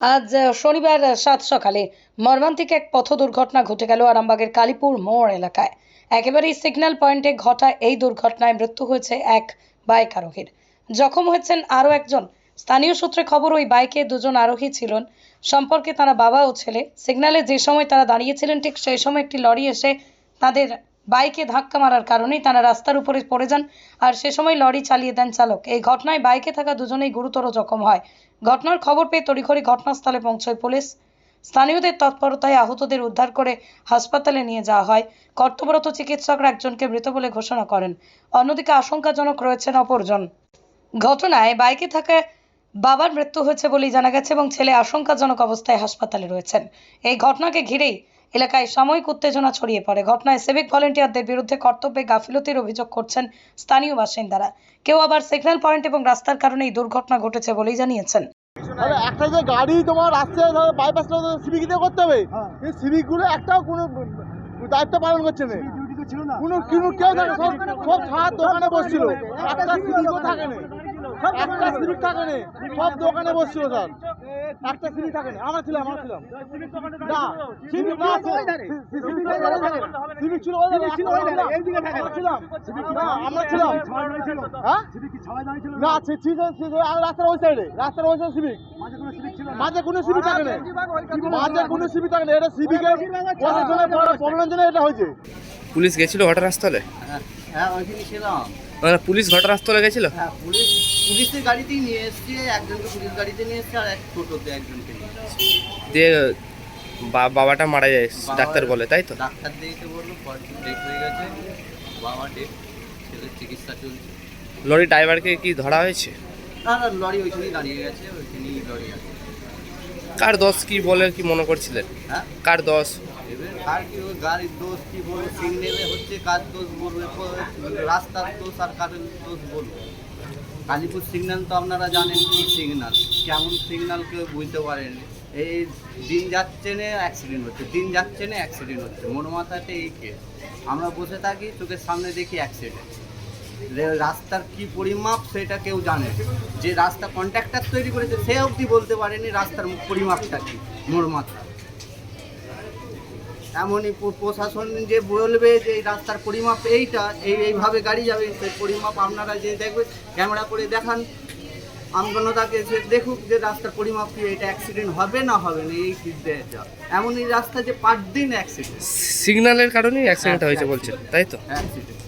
আজ শনিবার সাত সকালে মর্মান্তিক এক পথ দুর্ঘটনা ঘটে গেল আরামবাগের কালীপুর মোড় এলাকায়। একেবারেই সিগন্যাল পয়েন্টে ঘটা এই দুর্ঘটনায় মৃত্যু হয়েছে এক বাইক আরোহীর। জখম হয়েছেন আরও একজন। স্থানীয় সূত্রে খবর, ওই বাইকে দুজন আরোহী ছিলেন। সম্পর্কে তারা বাবা ও ছেলে। সিগন্যালে যে সময় তারা দাঁড়িয়েছিলেন, ঠিক সেই সময় একটি লরি এসে তাদের বাইকে ধাক্কা মারার কারণেই তারা রাস্তার উপরে পড়ে যান আর সে সময় লরি চালিয়ে দেন চালক। এই ঘটনায় বাইকে থাকা দুজনেই গুরুতর জখম হয়। ঘটনার খবর পেয়ে তড়িঘড়ি ঘটনাস্থলে পৌঁছয় পুলিশ। স্থানীয়দের তৎপরতায় আহতদের উদ্ধার করে হাসপাতালে নিয়ে যাওয়া হয়। কর্তব্যরত চিকিৎসকরা একজনকে মৃত বলে ঘোষণা করেন। অন্যদিকে আশঙ্কাজনক রয়েছেন অপরজন। ঘটনায় বাইকে থাকা বাবার মৃত্যু হয়েছে বলেই জানা গেছে এবং ছেলে আশঙ্কাজনক অবস্থায় হাসপাতালে রয়েছেন। এই ঘটনাকে ঘিরেই এলাকায় সাময়িক উত্তেজনা ছড়িয়ে পড়ে। ঘটনায় সিভিক ভলেন্টিয়ারদের বিরুদ্ধে কর্তব্যে গাফিলতির অভিযোগ করছেন স্থানীয় বাসিন্দারা। কেউ আবার সিগন্যাল পয়েন্ট এবং রাস্তার কারণে এই দুর্ঘটনা ঘটেছে বলেই জানিয়েছেন। একটা যে গাড়ি তোমার আসছে ধরো বাইপাস সিভিক দিয়ে করতে হবে? এই সিভিকগুলো একটাও কোনো দায়িত্ব পালন করছে না। কোনো কোনো কেউ থাকে সব সব দোকানে বসছিল। একটা সিভিকও থাকে না। একটা সিভিক থাকে না। সব দোকানে বসছিল স্যার। একটা সিভিক থাকে না। আমরা ছিলাম আমরা ছিলাম। না সিভিক না সিভিক ছিল ওই ধারে, আমরা ছিলাম। না আমরা ছিলাম। হ্যাঁ? ছিল আর রাস্তার ওই সাইডে রাস্তার ওই সাইডে সিভিক। মাঝে কোনো সিভিক থাকে না। মাঝে কোনো সিভিক থাকে না। এটা সিভিকের জন্য এটা হয়েছে। পুলিশ গেছিল ঘটনাস্থলে? হ্যাঁ হ্যাঁ ওইখানে ছিলাম। পুলিশ ঘটনাস্থলে গেছিল? হ্যাঁ পুলিশ পুলিশের গাড়িতেই নিয়ে এসছে একজনকে পুলিশ গাড়িতে নিয়ে এসছে আর এক টোটোতে একজনকে নিয়ে এসছে। বা- বাবাটা মারা যায় ডাক্তার বলে তাই তো? ডাক্তার দেখতে বলল ডেট হয়ে গেছে বাবা ডেট ছেলের চিকিৎসা চলছে। লরি ড্রাইভারকে কি ধরা হয়েছে? না না লরি ওইখানেই দাঁড়িয়ে গেছে ওইখানেই লরি আছে। কার দোষ কি বলে কি মনে করছিলেন? হ্যাঁ? কার দোষ? এবার আর কি ওই গাড়ির দোষ কি বলব সিগনেলে হচ্ছে কার দোষ বলব এরপর রাস্তার দোষ আর কারের দোষ বলব। কালীপুর সিগন্যাল তো আপনারা জানেন কি সিগন্যাল কেমন সিগন্যাল কেউ বুঝতে পারেন। এই দিন যাচ্ছে না অ্যাক্সিডেন্ট হচ্ছে। দিন যাচ্ছে না অ্যাক্সিডেন্ট হচ্ছে। মোট মাথাতে এই কেস আমরা বসে থাকি, চোখের সামনে দেখি অ্যাক্সিডেন্ট রাস্তার কি পরিমাপ সেটা কেউ জানে যে রাস্তা কন্ট্রাক্টর তৈরি করেছে, সে অবধি বলতে পারেনি রাস্তার পরিমাপটা কি মোড় মাথা এমনই প্রশাসন যে বলবে যে এই রাস্তার পরিমাপ এইটা এই এইভাবে গাড়ি যাবে সেই পরিমাপ আপনারা যে দেখবে ক্যামেরা করে দেখান। আমজনতাকে সে দেখুক যে রাস্তার পরিমাপ কি এটা অ্যাক্সিডেন্ট হবে না হবে না এই যা। এমনই রাস্তা যে পাঁচ দিন অ্যাক্সিডেন্ট সিগন্যালের কারণেই অ্যাক্সিডেন্ট হয়েছে বলছেন তাই তো? Accident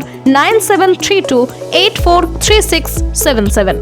nine seven three two eight four three six seven seven